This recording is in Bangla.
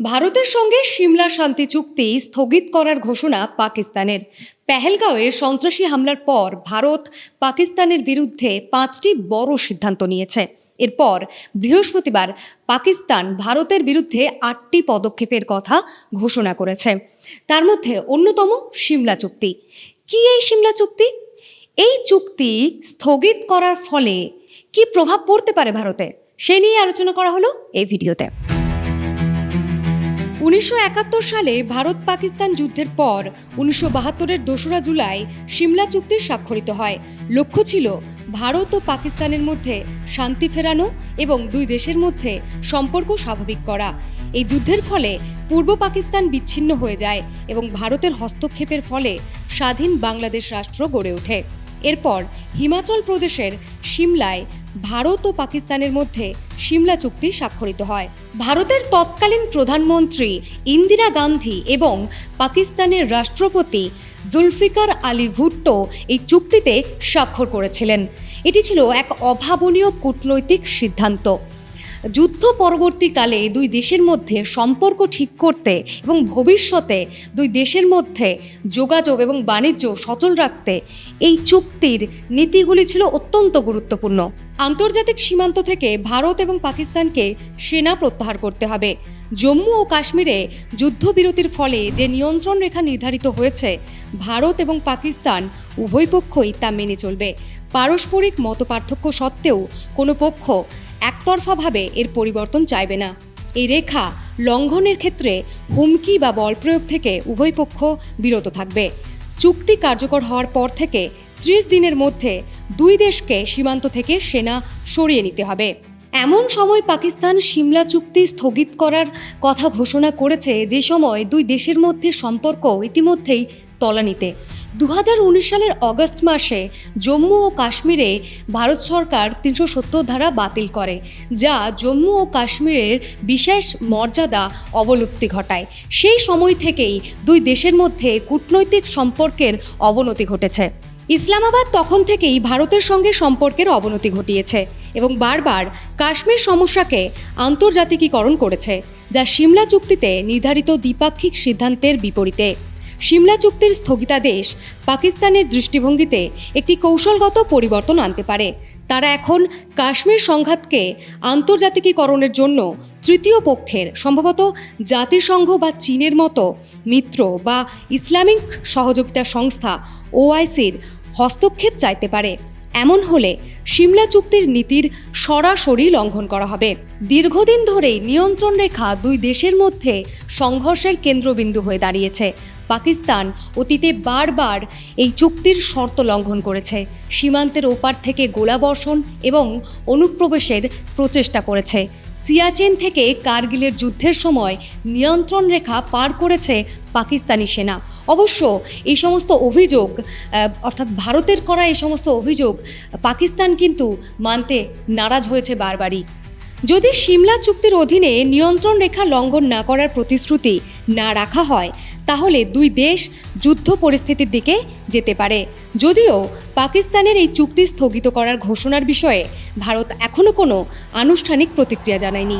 ভারতের সঙ্গে সিমলা শান্তি চুক্তি স্থগিত করার ঘোষণা পাকিস্তানের। পেহেলগাঁওয়ে সন্ত্রাসী হামলার পর ভারত পাকিস্তানের বিরুদ্ধে পাঁচটি বড় সিদ্ধান্ত নিয়েছে। এরপর বৃহস্পতিবার পাকিস্তান ভারতের বিরুদ্ধে আটটি পদক্ষেপের কথা ঘোষণা করেছে। তার মধ্যে অন্যতম সিমলা চুক্তি। কি এই সিমলা চুক্তি? এই চুক্তি স্থগিত করার ফলে কি প্রভাব পড়তে পারে ভারতে? সে নিয়ে আলোচনা করা হলো এই ভিডিওতে। উনিশশো একাত্তর সালে ভারত পাকিস্তান যুদ্ধের পর উনিশশো বাহাত্তরের দোসরা জুলাই সিমলা চুক্তি স্বাক্ষরিত হয়। লক্ষ্য ছিল ভারত ও পাকিস্তানের মধ্যে শান্তি ফেরানো এবং দুই দেশের মধ্যে সম্পর্ক স্বাভাবিক করা। এই যুদ্ধের ফলে পূর্ব পাকিস্তান বিচ্ছিন্ন হয়ে যায় এবং ভারতের হস্তক্ষেপের ফলে স্বাধীন বাংলাদেশ রাষ্ট্র গড়ে ওঠে। এরপর হিমাচল প্রদেশের সিমলায় ভারত ও পাকিস্তানের মধ্যে সিমলা চুক্তি স্বাক্ষরিত হয়। ভারতের তৎকালীন প্রধানমন্ত্রী ইন্দিরা গান্ধী এবং পাকিস্তানের রাষ্ট্রপতি জুলফিকার আলী ভুট্টো এই চুক্তিতে স্বাক্ষর করেছিলেন। এটি ছিল এক অভাবনীয় কূটনৈতিক সিদ্ধান্ত। যুদ্ধ পরবর্তীকালে দুই দেশের মধ্যে সম্পর্ক ঠিক করতে এবং ভবিষ্যতে দুই দেশের মধ্যে যোগাযোগ এবং বাণিজ্য সচল রাখতে এই চুক্তির নীতিগুলি ছিল অত্যন্ত গুরুত্বপূর্ণ। আন্তর্জাতিক সীমান্ত থেকে ভারত এবং পাকিস্তানকে সেনা প্রত্যাহার করতে হবে। জম্মু ও কাশ্মীরে যুদ্ধবিরতির ফলে যে নিয়ন্ত্রণ রেখা নির্ধারিত হয়েছে, ভারত এবং পাকিস্তান উভয় পক্ষই তা মেনে চলবে। পারস্পরিক মতপার্থক্য সত্ত্বেও কোনো পক্ষ একতরফাভাবে এর পরিবর্তন চাইবে না। এই রেখা লঙ্ঘনের ক্ষেত্রে হুমকি বা বল প্রয়োগ থেকে উভয় পক্ষ বিরত থাকবে। চুক্তি কার্যকর হওয়ার পর থেকে ত্রিশ দিনের মধ্যে দুই দেশকে সীমান্ত থেকে সেনা সরিয়ে নিতে হবে। এমন সময় পাকিস্তান সিমলা চুক্তি স্থগিত করার কথা ঘোষণা করেছে যে সময় দুই দেশের মধ্যে সম্পর্ক ইতিমধ্যেই তলানিতে। দু হাজার উনিশ সালের অগস্ট মাসে জম্মু ও কাশ্মীরে ভারত সরকার তিনশো সত্তর ধারা বাতিল করে, যা জম্মু ও কাশ্মীরের বিশেষ মর্যাদা অবলুপ্তি ঘটায়। সেই সময় থেকেই দুই দেশের মধ্যে কূটনৈতিক সম্পর্কের অবনতি ঘটেছে। ইসলামাবাদ তখন থেকেই ভারতের সঙ্গে সম্পর্কের অবনতি ঘটিয়েছে এবং বারবার কাশ্মীর সমস্যাকে আন্তর্জাতিকীকরণ করেছে, যা সিমলা চুক্তিতে নির্ধারিত দ্বিপাক্ষিক সিদ্ধান্তের বিপরীতে। সিমলা চুক্তির স্থগিতাদেশ পাকিস্তানের দৃষ্টিভঙ্গিতে একটি কৌশলগত পরিবর্তন আনতে পারে। তারা এখন কাশ্মীর সংঘাতকে আন্তর্জাতিকীকরণের জন্য তৃতীয় পক্ষের, সম্ভবত জাতিসংঘ বা চীনের মতো মিত্র বা ইসলামিক সহযোগিতা সংস্থা ওআইসির হস্তক্ষেপ চাইতে পারে। এমন হলে সিমলা চুক্তির নীতির সরাসরি লঙ্ঘন করা হবে। দীর্ঘদিন ধরেই নিয়ন্ত্রণ রেখা দুই দেশের মধ্যে সংঘর্ষের কেন্দ্রবিন্দু হয়ে দাঁড়িয়েছে। পাকিস্তান অতীতে বারবার এই চুক্তির শর্ত লঙ্ঘন করেছে। সীমান্তের ওপার থেকে গোলাবর্ষণ এবং অনুপ্রবেশের প্রচেষ্টা করেছে। সিয়াচেন থেকে কার্গিলের যুদ্ধের সময় নিয়ন্ত্রণ রেখা পার করেছে পাকিস্তানি সেনা। অবশ্য এই সমস্ত অভিযোগ অর্থাৎ ভারতের করা এই সমস্ত অভিযোগ পাকিস্তান কিন্তু মানতে নারাজ হয়েছে বারবারই। যদি সিমলা চুক্তির অধীনে নিয়ন্ত্রণ রেখা লঙ্ঘন না করার প্রতিশ্রুতি না রাখা হয় তাহলে দুই দেশ যুদ্ধ পরিস্থিতির দিকে যেতে পারে। যদিও পাকিস্তানের এই চুক্তি স্থগিত করার ঘোষণার বিষয়ে ভারত এখনও কোনো আনুষ্ঠানিক প্রতিক্রিয়া জানায়নি।